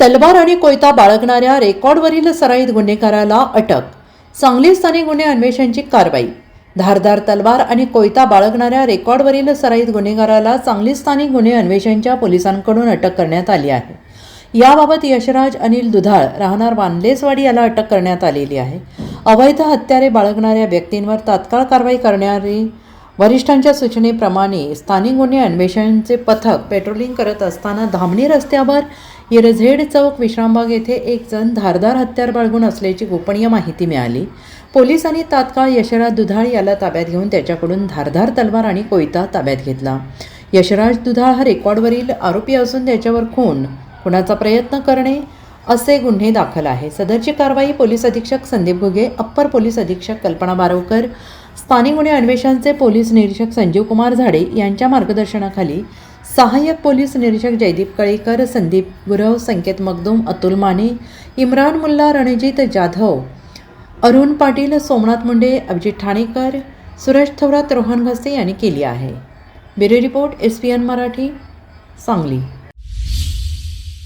तलवार आणि कोयता बाळगणाऱ्या रेकॉर्डवरील सराईत गुन्हेगाराला अटक. सांगली स्थानिक गुन्हे अन्वेषणची कारवाई. धारदार तलवार आणि कोयता बाळगणाऱ्या रेकॉर्डवरील सराईत गुन्हेगाराला सांगली स्थानिक गुन्हे अन्वेषणच्या पोलिसांकडून अटक करण्यात आली आहे. याबाबत यशराज अनिल दुधाळ राहणार वानलेसवाडी याला अटक करण्यात आलेली आहे. अवैध हत्यारे बाळगणाऱ्या व्यक्तींवर तात्काळ कारवाई करणारी वरिष्ठांच्या सूचनेप्रमाणे स्थानिक गुन्हे अन्वेषणचे पथक पेट्रोलिंग करत असताना धामणी रस्त्यावर येरझेड चौक विश्रामबाग येथे एक जण धारदार हत्यार बाळगून असल्याची गोपनीय माहिती मिळाली. पोलिसांनी तात्काळ यशराज दुधाळ याला ताब्यात घेऊन त्याच्याकडून धारधार तलवार आणि कोयता ताब्यात घेतला. यशराज दुधाळ हा रेकॉर्डवरील आरोपी असून त्याच्यावर खून. खुनाचा प्रयत्न करणे असे गुन्हे दाखल आहे. सदरची कारवाई पोलीस अधीक्षक संदीप घुगे अप्पर पोलीस अधीक्षक कल्पना बारवकर स्थानिक गुन्हे अन्वेषणचे पोलीस निरीक्षक संजीव कुमार झाडे यांच्या मार्गदर्शनाखाली सहाय्यक पोलीस निरीक्षक जयदीप कळेकर संदीप गुरव संकेत मगदूम अतुल माने इम्रान मुल्ला रणजित जाधव अरुण पाटील सोमनाथ मुंडे अभिजित ठाणेकर सुरेश थोरात रोहन घसे यांनी केली आहे. Bureau report S P N Marathi Sangli.